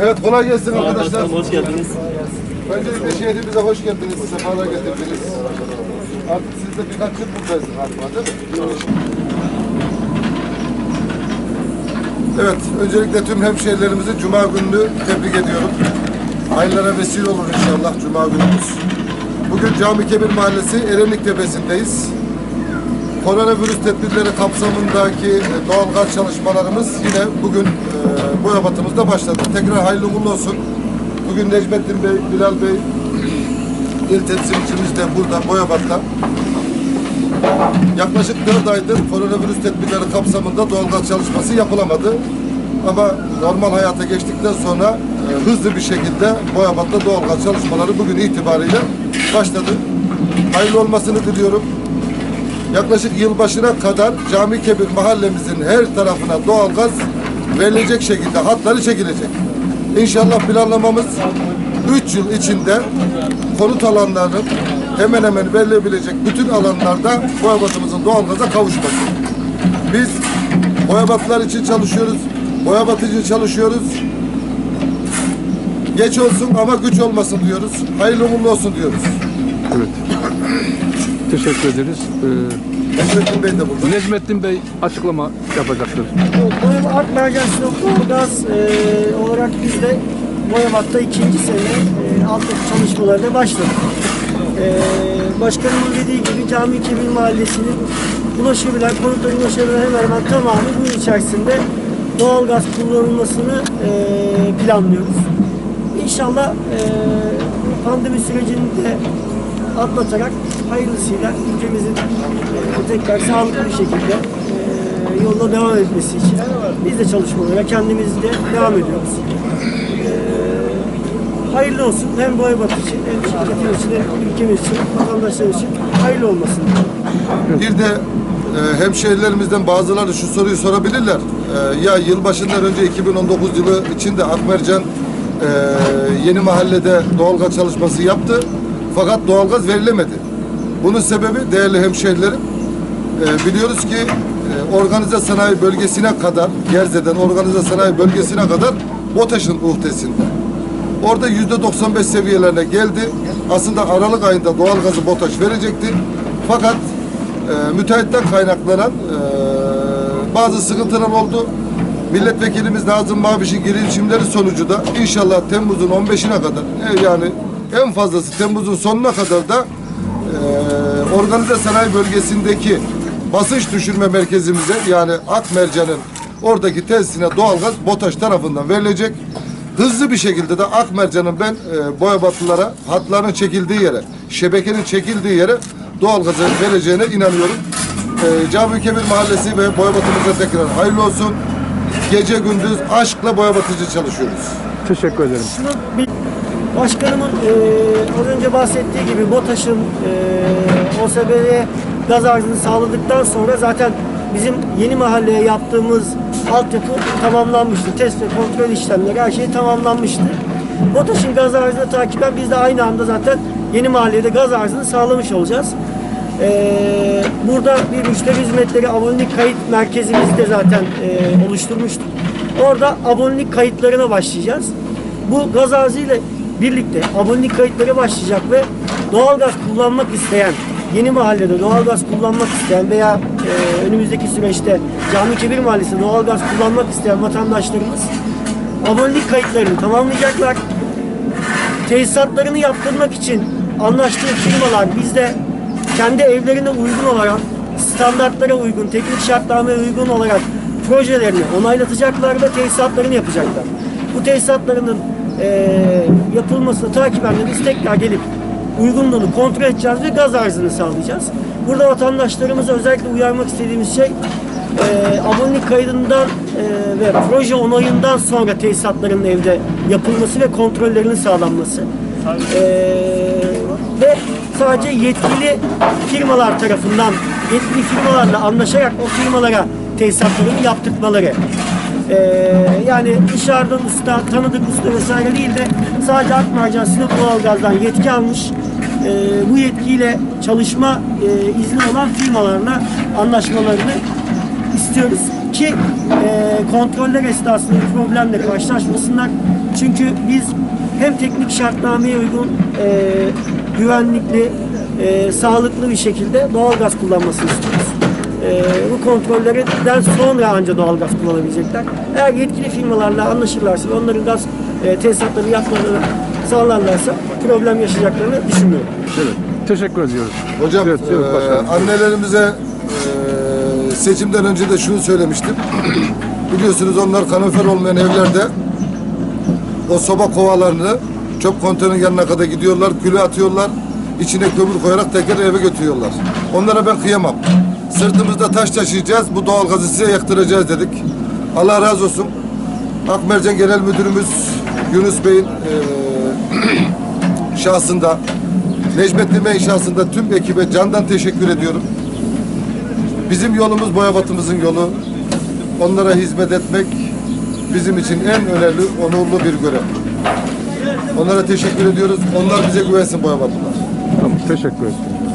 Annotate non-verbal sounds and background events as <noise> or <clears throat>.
Evet kolay gelsin arkadaşlar. Hoş geldiniz. Öncelikle şehrimize hoş geldiniz. Sefalar getirdiniz. Artık siz de birkaç yıl buradayız galiba değil mi? Evet, öncelikle tüm hemşehrilerimizi Cuma gününü tebrik ediyorum. Hayırlara vesile olur inşallah Cuma günümüz. Bugün Cami Kebir Mahallesi Erenlik Tepesi'ndeyiz. Koronavirüs tedbirleri kapsamındaki e, doğalgaz çalışmalarımız yine bugün e, Boyabat'ımızda başladı. Tekrar hayırlı uğurlu olsun. Bugün Necmettin Bey, Bilal Bey, il temsilcimiz de burada Boyabat'ta. Yaklaşık 4 aydır koronavirüs tedbirleri kapsamında doğalgaz çalışması yapılamadı. Ama normal hayata geçtikten sonra e, hızlı bir şekilde Boyabat'ta doğalgaz çalışmaları bugün itibariyle başladı. Hayırlı olmasını diliyorum. Yaklaşık yılbaşına kadar Cami Kebir mahallemizin her tarafına doğalgaz verilecek şekilde hatları çekilecek. İnşallah planlamamız 3 yıl içinde konut alanlarının hemen hemen verilebilecek bütün alanlarda Boyabat'ımızın doğalgaza kavuşması. Biz Boyabatlar için çalışıyoruz. Boyabat için çalışıyoruz. Geç olsun ama güç olmasın diyoruz. Hayırlı uğurlu olsun diyoruz. Evet. Teşekkür ederiz. Ee, Necmettin Bey de burada. Necmettin Bey açıklama yapacaktır. Boyama Mercan Sinoplu Gaz e, olarak biz de Boyabat'ta ikinci sene e, altyapı çalışmalarına başladık. E, başkanımın dediği gibi Cami Kebir Mahallesi'nin ulaşabilen, konutların ulaşabilen hemen hemen tamamı bu içerisinde doğalgaz kullanılmasını e, planlıyoruz. İnşallah e, pandemi sürecini de atlatarak hayırlısıyla ülkemizin e, tekrar sağlıklı bir şekilde e, devam etmesi için biz de çalışmalara kendimiz de devam ediyoruz. E, hayırlı olsun hem Boyabat için hem şirketimiz için hem ülkemiz için, vatandaşlar için hayırlı olmasın. Bir de e, hemşehrilerimizden bazıları şu soruyu sorabilirler. E, ya yılbaşından önce 2019 yılı içinde Akmercan e, yeni mahallede doğalgaz çalışması yaptı. Fakat doğalgaz verilemedi. Bunun sebebi değerli hemşehrilerim e, biliyoruz ki e, organize sanayi bölgesine kadar Gerze'den organize sanayi bölgesine kadar BOTAŞ'ın uhdesinde. Orada yüzde 95 seviyelerine geldi. Aslında Aralık ayında doğalgazı BOTAŞ verecekti. Fakat e, müteahhitten kaynaklanan e, bazı sıkıntılar oldu. Milletvekilimiz Nazım Maviş'in girişimleri sonucu da inşallah Temmuz'un 15'ine kadar e, yani en fazlası Temmuz'un sonuna kadar da e, organize sanayi bölgesindeki basınç düşürme merkezimize yani Akmercan'ın oradaki tesisine doğalgaz BOTAŞ tarafından verilecek. Hızlı bir şekilde de Akmercan'ın ben e, Boyabatlılara hatlarının çekildiği yere, şebekenin çekildiği yere doğalgazı vereceğine inanıyorum. E, Cami Kebir Mahallesi ve Boyabat'ımıza tekrar hayırlı olsun. Gece gündüz aşkla Boyabatıcı çalışıyoruz. Teşekkür ederim. Başkanımın e, az önce bahsettiği gibi BOTAŞ'ın e, OSB'ye gaz arzını sağladıktan sonra zaten bizim yeni mahalleye yaptığımız altyapı tamamlanmıştı. Test ve kontrol işlemleri her şey tamamlanmıştı. BOTAŞ'ın gaz arzını takiben biz de aynı anda zaten yeni mahallede gaz arzını sağlamış olacağız. Ee, burada bir müşteri hizmetleri abonelik kayıt merkezimizi de zaten e, oluşturmuştuk. Orada abonelik kayıtlarına başlayacağız. Bu gaz arzıyla birlikte abonelik kayıtları başlayacak ve doğalgaz kullanmak isteyen, yeni mahallede doğalgaz kullanmak isteyen veya e, önümüzdeki süreçte Cami Kebir Mahallesi'nde doğalgaz kullanmak isteyen vatandaşlarımız abonelik kayıtlarını tamamlayacaklar tesisatlarını yaptırmak için anlaştığı firmalar bizde kendi evlerine uygun olarak standartlara uygun, teknik şartnameye uygun olarak projelerini onaylatacaklar ve tesisatlarını yapacaklar. Bu tesisatlarının eee yapılmasını takiben de biz tekrar gelip uygunluğunu kontrol edeceğiz ve gaz arzını sağlayacağız. Burada vatandaşlarımıza özellikle uyarmak istediğimiz şey e, abonelik kaydından e, ve proje onayından sonra tesisatların evde yapılması ve kontrollerinin sağlanması. E, ve sadece yetkili firmalar tarafından yetkili firmalarla anlaşarak o firmalara tesisatlarını yaptırmaları. E, yani dışarıdan usta, tanıdık usta vesaire değil de sadece Akmercan Sinop Doğalgaz'dan yetki almış e, bu yetkiyle çalışma e, izni olan firmalarla anlaşmalarını istiyoruz ki e, kontroller esnasında bir problemle karşılaşmasınlar. Çünkü biz hem teknik şartnameye uygun e, güvenlikli, e, sağlıklı bir şekilde doğalgaz kullanmasını istiyoruz. E, bu kontrollerden sonra ancak doğalgaz kullanabilecekler. Eğer yetkili firmalarla anlaşırlarsa ve onların gaz e, tesisatları yapmalarını sağlarlarsa problem yaşayacaklarını düşünmüyorum. Evet. Teşekkür ediyoruz. Hocam Evet, evet, e, annelerimize e, seçimden önce de şunu söylemiştim. <clears throat> Biliyorsunuz onlar kalorifer olmayan evlerde o soba kovalarını çöp konteynerin yanına kadar gidiyorlar, külü atıyorlar, içine kömür koyarak tekrar eve götürüyorlar. Onlara ben kıyamam. Sırtımızda taş taşıyacağız, bu doğalgazı size yaktıracağız dedik. Allah razı olsun. Akmercan Genel Müdürümüz Yunus Bey'in e, <clears throat> şahsında Necmettin Bey şahsında tüm ekibe candan teşekkür ediyorum. Bizim yolumuz Boyabat'ımızın yolu. Onlara hizmet etmek bizim için en önemli, onurlu bir görev. Onlara teşekkür ediyoruz. Onlar bize güvensin Boyabatlılar. Tamam, teşekkür ederim.